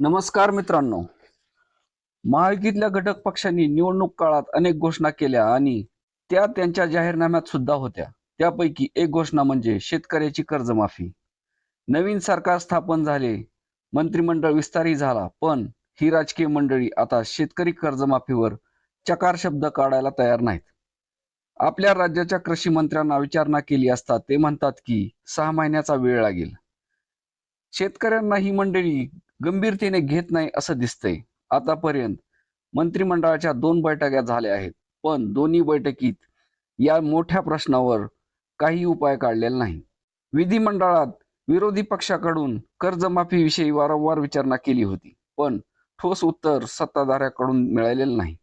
नमस्कार मित्रांनो. महायुतीतल्या घटक पक्षांनी निवडणूक काळात अनेक घोषणा केल्या आणि त्या त्यांच्या जाहीरनाम्यात सुद्धा होत्या. त्यापैकी एक घोषणा म्हणजे शेतकऱ्याची कर्जमाफी. नवीन सरकार स्थापन झाले मंत्रिमंडळ विस्तारही झाला पण ही राजकीय मंडळी आता शेतकरी कर्जमाफीवर चकार शब्द काढायला तयार नाहीत. आपल्या राज्याच्या कृषी मंत्र्यांना विचारणा केली असता ते म्हणतात की सहा महिन्याचा वेळ लागेल. शेतकऱ्यांना ही मंडळी गंभीरतेने घेत नाही असं दिसतंय. आतापर्यंत मंत्रिमंडळाच्या दोन बैठका झाल्या आहेत पण दोन्ही बैठकीत या मोठ्या प्रश्नावर काही उपाय काढलेला नाही विधिमंडळात विरोधी पक्षाकडून कर्जमाफीविषयी वारंवार विचारणा केली होती पण ठोस उत्तर सत्ताधाऱ्याकडून मिळालेलं नाही.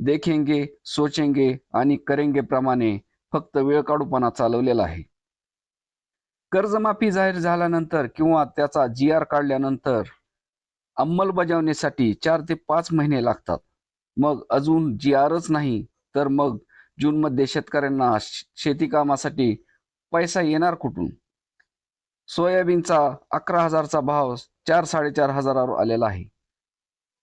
देखेंगे सोचेंगे आणि करेंगे प्रमाणे फक्त वेळ काढूपणा चालवलेला आहे. कर्जमाफी जाहीर झाल्यानंतर किंवा त्याचा जी आर काढल्यानंतर अंमलबजावणीसाठी चार ते पाच महिने लागतात. मग अजून जी आरच नाही तर मग जूनमध्ये शेतकऱ्यांना शेतीकामासाठी शेती कामासाठी पैसा येणार कुठून? सोयाबीनचा अकरा हजारचा भाव चार साडेचार हजारावर आलेला आहे.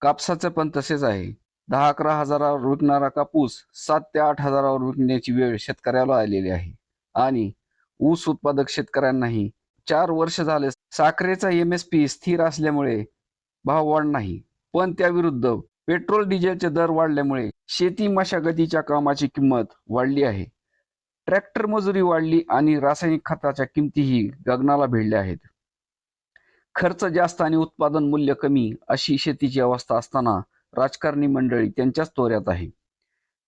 कापसाचं पण तसेच आहे. दहा अकरा हजारावर विकणारा कापूस सात ते आठ हजारावर विकण्याची वेळ शेतकऱ्याला आलेली आहे. आणि ऊस उत्पादक शेतकऱ्यांनाही चार वर्ष झाले साखरेचा एम एस पी स्थिर असल्यामुळे भाव वाढ नाही. पण त्याविरुद्ध पेट्रोल डिझेलचे दर वाढल्यामुळे शेती मशागतीच्या कामाची किंमत वाढली आहे. ट्रॅक्टर मजुरी वाढली आणि रासायनिक खताच्या किमतीही गगनाला भिडल्या आहेत. खर्च जास्त आणि उत्पादन मूल्य कमी अशी शेतीची अवस्था असताना राजकारणी मंडळी त्यांच्याच तोऱ्यात आहे.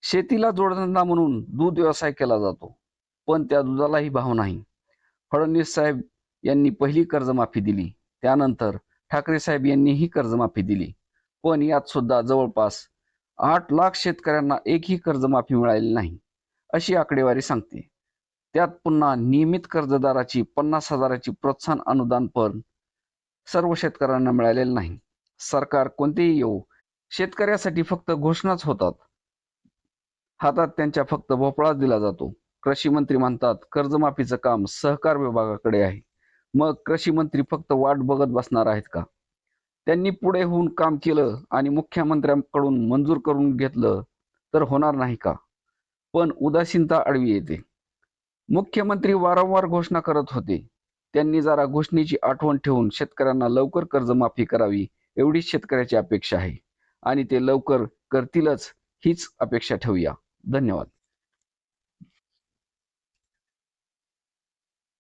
शेतीला जोडधंदा म्हणून दूध व्यवसाय केला जातो पण त्या दुधालाही भाव नाही. फडणवीस साहेब यांनी पहिली कर्जमाफी दिली त्यानंतर ठाकरे साहेब यांनीही कर्जमाफी दिली. पण यात सुद्धा जवळपास आठ लाख शेतकऱ्यांना एकही कर्जमाफी मिळालेली नाही अशी आकडेवारी सांगते. त्यात पुन्हा नियमित कर्जदाराची पन्नास हजाराची प्रोत्साहन अनुदान पण सर्व शेतकऱ्यांना मिळालेलं नाही. सरकार कोणतेही येऊ शेतकऱ्यासाठी फक्त घोषणाच होतात. हातात त्यांच्या फक्त भोपळाच दिला जातो. कृषी मंत्री म्हणतात कर्जमाफीचं काम सहकार विभागाकडे आहे. मग कृषी मंत्री फक्त वाट बघत बसणार आहेत का? त्यांनी पुढे होऊन काम केलं आणि मुख्यमंत्र्यांकडून मंजूर करून घेतलं तर होणार नाही का? पण उदासीनता आडवी येते. मुख्यमंत्री वारंवार घोषणा करत होते. त्यांनी जरा घोषणेची आठवण ठेवून शेतकऱ्यांना लवकर कर्जमाफी करावी एवढीच शेतकऱ्याची अपेक्षा आहे. आणि ते लवकर करतीलच हीच अपेक्षा ठेवूया. धन्यवाद.